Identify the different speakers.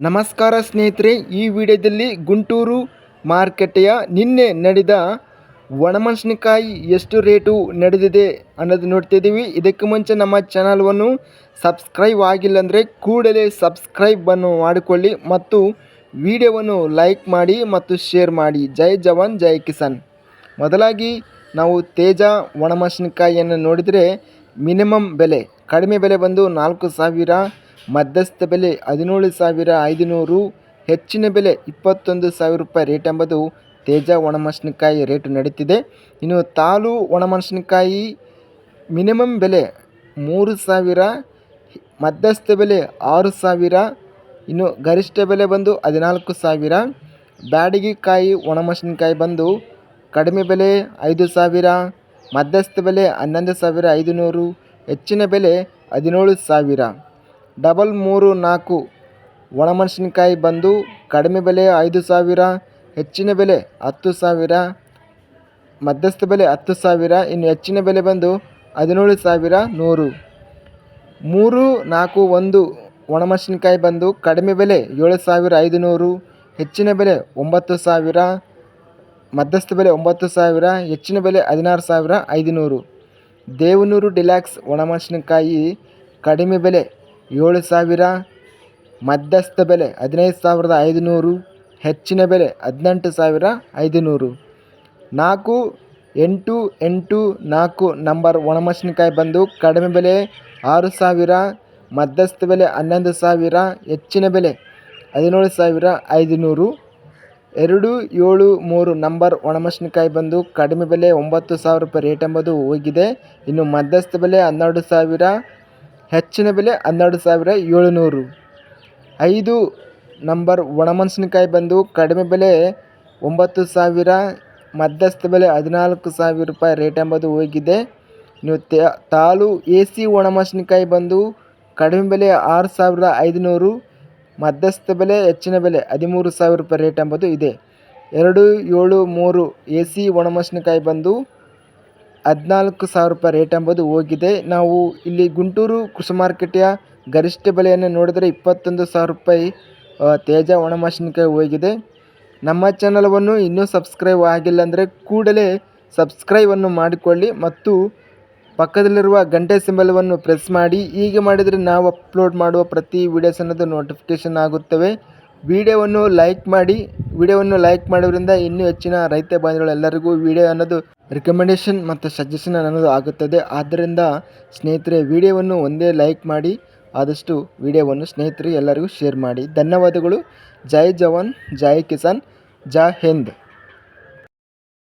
Speaker 1: ನಮಸ್ಕಾರ ಸ್ನೇಹಿತರೆ, ಈ ವಿಡಿಯೋದಲ್ಲಿ ಗುಂಟೂರು ಮಾರುಕಟ್ಟೆಯ ನಿನ್ನೆ ನಡೆದ ಒಣಮೆಣಸಿನಕಾಯಿ ಎಷ್ಟು ರೇಟು ನಡೆದಿದೆ ಅನ್ನೋದು ನೋಡ್ತಿದ್ದೀವಿ ಇದಕ್ಕೆ ಮುಂಚೆ ನಮ್ಮ ಚಾನಲ್ವನ್ನು ಸಬ್ಸ್ಕ್ರೈಬ್ ಆಗಿಲ್ಲ ಅಂದರೆ ಕೂಡಲೇ ಸಬ್ಸ್ಕ್ರೈಬನ್ನು ಮಾಡಿಕೊಳ್ಳಿ ಮತ್ತು ವಿಡಿಯೋವನ್ನು ಲೈಕ್ ಮಾಡಿ ಮತ್ತು ಶೇರ್ ಮಾಡಿ. ಜೈ ಜವಾನ್, ಜೈ ಕಿಸಾನ್. ಮೊದಲಾಗಿ ನಾವು ತೇಜ ಒಣಮೆಣಸಿನಕಾಯಿಯನ್ನು ನೋಡಿದರೆ ಮಿನಿಮಮ್ ಬೆಲೆ, ಕಡಿಮೆ ಬೆಲೆ ಬಂದು ನಾಲ್ಕು ಸಾವಿರ ಮಧ್ಯಸ್ಥ ಬೆಲೆ ಹದಿನೇಳು ಸಾವಿರ ಐದುನೂರು, ಹೆಚ್ಚಿನ ಬೆಲೆ ಇಪ್ಪತ್ತೊಂದು ಸಾವಿರ ರೂಪಾಯಿ ರೇಟ್ ಎಂಬುದು ತೇಜ ಒಣಮೆಣಸಿನಕಾಯಿ ರೇಟು ನಡೀತಿದೆ ಇನ್ನು ತಾಲು ಒಣಮೆಣಸಿನಕಾಯಿ ಮಿನಿಮಮ್ ಬೆಲೆ ಮೂರು ಸಾವಿರ, ಮಧ್ಯಸ್ಥ ಬೆಲೆ ಆರು ಸಾವಿರ, ಇನ್ನು ಗರಿಷ್ಠ ಬೆಲೆ ಬಂದು ಹದಿನಾಲ್ಕು ಸಾವಿರ. ಬ್ಯಾಡಗಿಕಾಯಿ ಒಣಮೆಣಸಿನಕಾಯಿ ಬಂದು ಕಡಿಮೆ ಬೆಲೆ ಐದು ಸಾವಿರ, ಮಧ್ಯಸ್ಥ ಬೆಲೆ ಹನ್ನೊಂದು ಸಾವಿರ ಐದುನೂರು, ಹೆಚ್ಚಿನ ಬೆಲೆ ಹದಿನೇಳು ಸಾವಿರ. ಡಬಲ್ ಮೂರು ನಾಲ್ಕು ಒಣಮೆಣಸಿನ್ಕಾಯಿ ಬಂದು ಕಡಿಮೆ ಬೆಲೆ ಐದು ಸಾವಿರ, ಹೆಚ್ಚಿನ ಬೆಲೆ ಹತ್ತು ಸಾವಿರ, ಮಧ್ಯಸ್ಥ ಬೆಲೆ ಹತ್ತು ಸಾವಿರ, ಇನ್ನು ಹೆಚ್ಚಿನ ಬೆಲೆ ಬಂದು ಹದಿನೇಳು ಸಾವಿರ ನೂರು. ಮೂರು ನಾಲ್ಕು ಒಂದು ಒಣಮೆಣಸಿನ್ಕಾಯಿ ಬಂದು ಕಡಿಮೆ ಬೆಲೆ ಏಳು ಸಾವಿರ ಐದುನೂರು, ಹೆಚ್ಚಿನ ಬೆಲೆ ಒಂಬತ್ತು ಸಾವಿರ, ಮಧ್ಯಸ್ಥ ಬೆಲೆ ಒಂಬತ್ತು ಸಾವಿರ, ಹೆಚ್ಚಿನ ಬೆಲೆ ಹದಿನಾರು ಸಾವಿರ ಐದುನೂರು. ದೇವನೂರು ಡಿಲ್ಯಾಕ್ಸ್ ಒಣಮೆಣಸಿನ್ಕಾಯಿ ಕಡಿಮೆ ಬೆಲೆ ಏಳು ಸಾವಿರ ಮಧ್ಯಸ್ಥ ಬೆಲೆ, ಹದಿನೈದು ಸಾವಿರದ ಐದುನೂರು, ಹೆಚ್ಚಿನ ಬೆಲೆ, ಹದಿನೆಂಟು ಸಾವಿರ ಐದುನೂರು. ನಾಲ್ಕು ಎಂಟು ಎಂಟು ನಾಲ್ಕು ನಂಬರ್ ಒಣಮೆಣಸಿನಕಾಯಿ ಬಂದು ಕಡಿಮೆ ಬೆಲೆ, ಆರು ಸಾವಿರ ಮಧ್ಯಸ್ಥ ಬೆಲೆ, ಹನ್ನೊಂದು ಸಾವಿರ ಹೆಚ್ಚಿನ ಬೆಲೆ, ಹದಿನೇಳು ಸಾವಿರ ಐದುನೂರು. ಎರಡು ಏಳು ಮೂರು ನಂಬರ್ ಒಣಮೆಣಸಿನಕಾಯಿ ಬಂದು ಕಡಿಮೆ ಬೆಲೆ, ಒಂಬತ್ತು ಸಾವಿರ ರೂಪಾಯಿ ರೇಟ್ ಎಂಬುದು ಹೋಗಿದೆ. ಇನ್ನು ಮಧ್ಯಸ್ಥ ಬೆಲೆ, ಹನ್ನೆರಡು ಸಾವಿರ ಹೆಚ್ಚಿನ ಬೆಲೆ ಹನ್ನೆರಡು ಸಾವಿರ ಏಳುನೂರು. ಐದು ನಂಬರ್ ಒಣಮೆಣಸಿನಕಾಯಿ ಬಂದು ಕಡಿಮೆ ಬೆಲೆ ಒಂಬತ್ತು ಸಾವಿರ, ಮಧ್ಯಸ್ಥ ಬೆಲೆ ಹದಿನಾಲ್ಕು ಸಾವಿರ ರೂಪಾಯಿ ರೇಟ್ ಎಂಬುದು ಹೋಗಿದೆ. ಇನ್ನು ತಾಲು ಎ ಸಿ ಒಣಮೆಣಸಿನಕಾಯಿ ಬಂದು ಕಡಿಮೆ ಬೆಲೆ ಆರು ಸಾವಿರದ ಐದುನೂರು, ಮಧ್ಯಸ್ಥ ಬೆಲೆ ಹೆಚ್ಚಿನ ಬೆಲೆ ಹದಿಮೂರು ಸಾವಿರ ರೂಪಾಯಿ ರೇಟ್ ಎಂಬುದು ಇದೆ. ಎರಡು ಏಳು ಮೂರು ಎ ಸಿ ಒಣಮೆಣಸಿನಕಾಯಿ ಬಂದು ಹದಿನಾಲ್ಕು ಸಾವಿರ ರೂಪಾಯಿ ರೇಟ್ ಎಂಬುದು ಹೋಗಿದೆ. ನಾವು ಇಲ್ಲಿ ಗುಂಟೂರು ಕೃಷಿ ಮಾರುಕಟ್ಟೆಯ ಗರಿಷ್ಠ ಬೆಲೆಯನ್ನು ನೋಡಿದರೆ ಇಪ್ಪತ್ತೊಂದು ಸಾವಿರ ರೂಪಾಯಿ ತೇಜ ಒಣಮೆಣಸಿನಕಾಯಿ ಹೋಗಿದೆ. ನಮ್ಮ ಚಾನಲವನ್ನು ಇನ್ನೂ ಸಬ್ಸ್ಕ್ರೈಬ್ ಆಗಿಲ್ಲ ಅಂದರೆ ಕೂಡಲೇ ಸಬ್ಸ್ಕ್ರೈಬನ್ನು ಮಾಡಿಕೊಳ್ಳಿ ಮತ್ತು ಪಕ್ಕದಲ್ಲಿರುವ ಗಂಟೆ ಸಿಂಬಲವನ್ನು ಪ್ರೆಸ್ ಮಾಡಿ. ಹೀಗೆ ಮಾಡಿದರೆ ನಾವು ಅಪ್ಲೋಡ್ ಮಾಡುವ ಪ್ರತಿ ವೀಡಿಯೋಸ್ ಅನ್ನೋದು ನೋಟಿಫಿಕೇಷನ್ ಆಗುತ್ತವೆ. ವಿಡಿಯೋವನ್ನು ಲೈಕ್ ಮಾಡಿ, ವಿಡಿಯೋವನ್ನು ಲೈಕ್ ಮಾಡೋದ್ರಿಂದ ಇನ್ನೂ ಹೆಚ್ಚಿನ ರೈತ ಬಾಂಧವರೆಲ್ಲರಿಗೂ ವಿಡಿಯೋ ಅನ್ನೋದು ರಿಕಮೆಂಡೇಷನ್ ಮತ್ತು ಸಜೆಷನ್ ಅನ್ನೋದು ಆಗುತ್ತದೆ. ಆದ್ದರಿಂದ ಸ್ನೇಹಿತರೆ, ವಿಡಿಯೋವನ್ನು ಒಂದೇ ಲೈಕ್ ಮಾಡಿ, ಆದಷ್ಟು ವಿಡಿಯೋವನ್ನು ಸ್ನೇಹಿತರು ಎಲ್ಲರಿಗೂ ಶೇರ್ ಮಾಡಿ. ಧನ್ಯವಾದಗಳು. ಜೈ ಜವಾನ್, ಜೈ ಕಿಸಾನ್, ಜೈ ಹಿಂದ್.